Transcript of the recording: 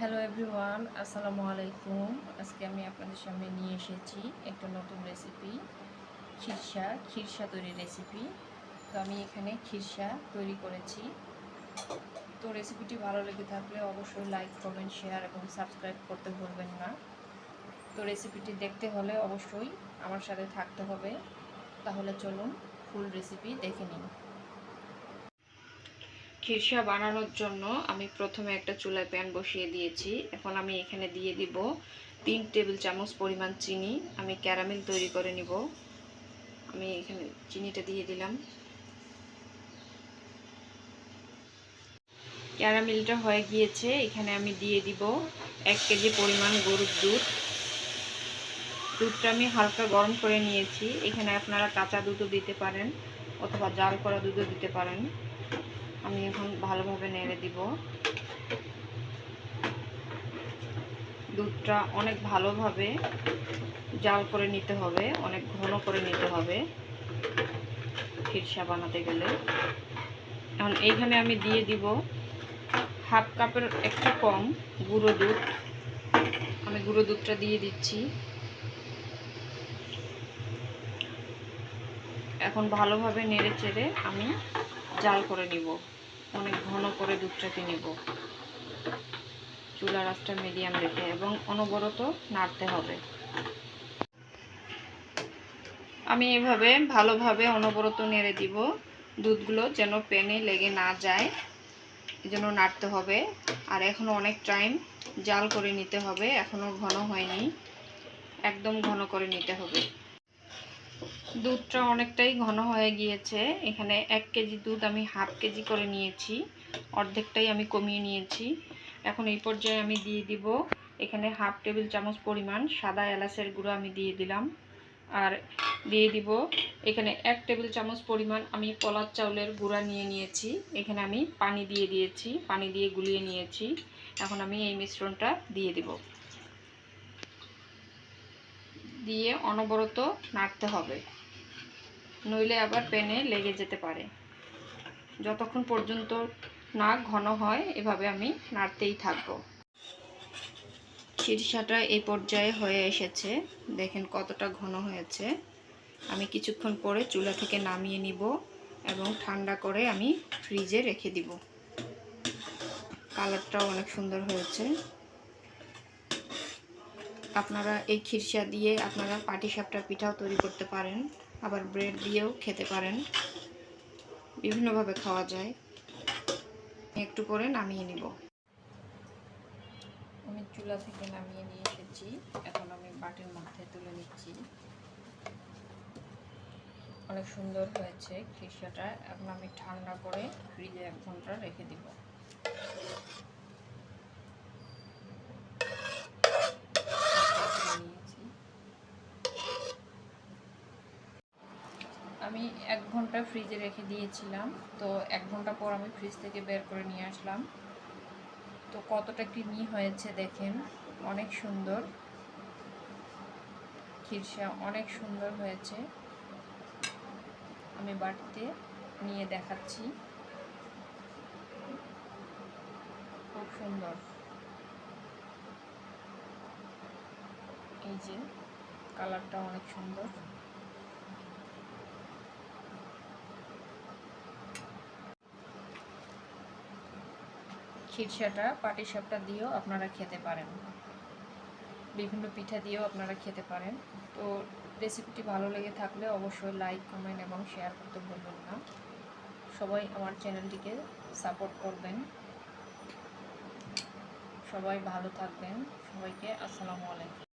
Hello everyone আসসালামু আলাইকুম আজকে আমি আপনাদের সামনে নিয়ে এসেছি একটা নতুন রেসিপি খিরসা খিরসা তৈরির রেসিপি তো আমি এখানে খিরসা তৈরি করেছি। তো রেসিপিটি ভালো লেগে থাকলে অবশ্যই লাইক কমেন্ট শেয়ার এবং সাবস্ক্রাইব করতে ভুলবেন না। তো রেসিপিটি দেখতে হলে অবশ্যই আমার সাথে থাকতে হবে। তাহলে চলুন ফুল রেসিপি দেখে নিন খিরসা বানানোর জন্য আমি প্রথমে একটা চুলায় প্যান বসিয়ে দিয়েছি। এখন আমি এখানে দিয়ে দিব তিন টেবিল চামচ পরিমাণ চিনি। আমি ক্যারামেল তৈরি করে নিব। আমি এখানে চিনিটা দিয়ে দিলাম। ক্যারামেলটা হয়ে গিয়েছে। এখানে আমি দিয়ে দিব এক কেজি পরিমাণ গরুর দুধ। দুধটা আমি হালকা গরম করে নিয়েছি। এখানে আপনারা কাঁচা দুধও দিতে পারেন অথবা জাল করা দুধও দিতে পারেন। আমি এখন ভালোভাবে নেড়ে দিব। দুধটা অনেক ভালোভাবে জাল করে নিতে হবে, অনেক ঘন করে নিতে হবে খিরসা বানাতে গেলে। এখন এইখানে আমি দিয়ে দিব হাফ কাপের একটু কম গুঁড়ো দুধ। আমি গুঁড়ো দুধটা দিয়ে দিচ্ছি। এখন ভালোভাবে নেড়ে চেড়ে আমি জাল করে নিব। অনেক ঘন করে দুধটাকে নিব। চুলা রাসটা মিডিয়াম রেখে এবং অনবরত নাড়তে হবে। আমি এভাবে ভালোভাবে অনবরত নেড়ে দিব। দুধগুলো যেন পেনে লেগে না যায়, এজন্য নাড়তে হবে। আর এখনও অনেক টাইম জাল করে নিতে হবে এখনও ঘন হয়নি। একদম ঘন করে নিতে হবে। দুধটা অনেকটাই ঘন হয়ে গিয়েছে। এখানে এক কেজি দুধ আমি হাফ কেজি করে নিয়েছি। অর্ধেকটাই আমি কমিয়ে নিয়েছি। এখন এই পর্যায়ে আমি দিয়ে দিব এখানে হাফ টেবিল চামচ পরিমাণ সাদা এলাচের গুঁড়ো আমি দিয়ে দিলাম। আর দিয়ে দিব এখানে এক টেবিল চামচ পরিমাণ আমি পলার চাউলের গুঁড়া নিয়ে নিয়েছি। এখানে আমি পানি দিয়ে দিয়েছি, পানি দিয়ে গুলিয়ে নিয়েছি। এখন আমি এই মিশ্রণটা দিয়ে দিব। দিয়ে অনবরত নাড়তে হবে। নইলে আবার প্যানে লেগে যেতে পারে। যতক্ষণ পর্যন্ত না ঘন হয়, এভাবে আমি নাড়তেই থাকব। খিরসাটা এই পর্যায়ে হয়ে এসেছে। দেখেন কতটা ঘন হয়েছে। আমি কিছুক্ষণ পরে চুলা থেকে নামিয়ে নিব এবং ঠান্ডা করে আমি ফ্রিজে রেখে দিব। কালারটাও অনেক সুন্দর হয়েছে। আপনারা এই খিরসা দিয়ে আপনারা পাটি পাটিসাপটা পিঠাও তৈরি করতে পারেন। আবার ব্রেড দিয়েও খেতে পারেন। বিভিন্নভাবে খাওয়া যায়। একটু পরে নামিয়ে নিব। আমি চুলা থেকে নামিয়ে নিয়ে এসেছি। এখন আমি বাটির মধ্যে তুলে নিচ্ছি। অনেক সুন্দর হয়েছে খিরসাটা এখন আমি ঠান্ডা করে ফ্রিজে এক ঘণ্টা রেখে দিব আমি এক ঘণ্টা ফ্রিজে রেখে দিয়েছিলাম। তো এক ঘণ্টা পর আমি ফ্রিজ থেকে বের করে নিয়ে আসলাম। তো কতটা ক্রিমি হয়েছে দেখেন, অনেক সুন্দর। খিরসা অনেক সুন্দর হয়েছে। আমি বাড়িতে নিয়ে দেখাচ্ছি। খুব সুন্দর। এই যে কালারটা অনেক সুন্দর। খিরসাটা পাটিসাপটা দিয়েও আপনারা খেতে পারেন। বিভিন্ন পিঠা দিয়েও আপনারা খেতে পারেন। তো রেসিপিটি ভালো লেগে থাকলে অবশ্যই লাইক কমেন্ট এবং শেয়ার করতে ভুলবেন না। সবাই আমার চ্যানেলটিকে সাপোর্ট করবেন। সবাই ভালো থাকবেন। সবাইকে আসসালামু আলাইকুম।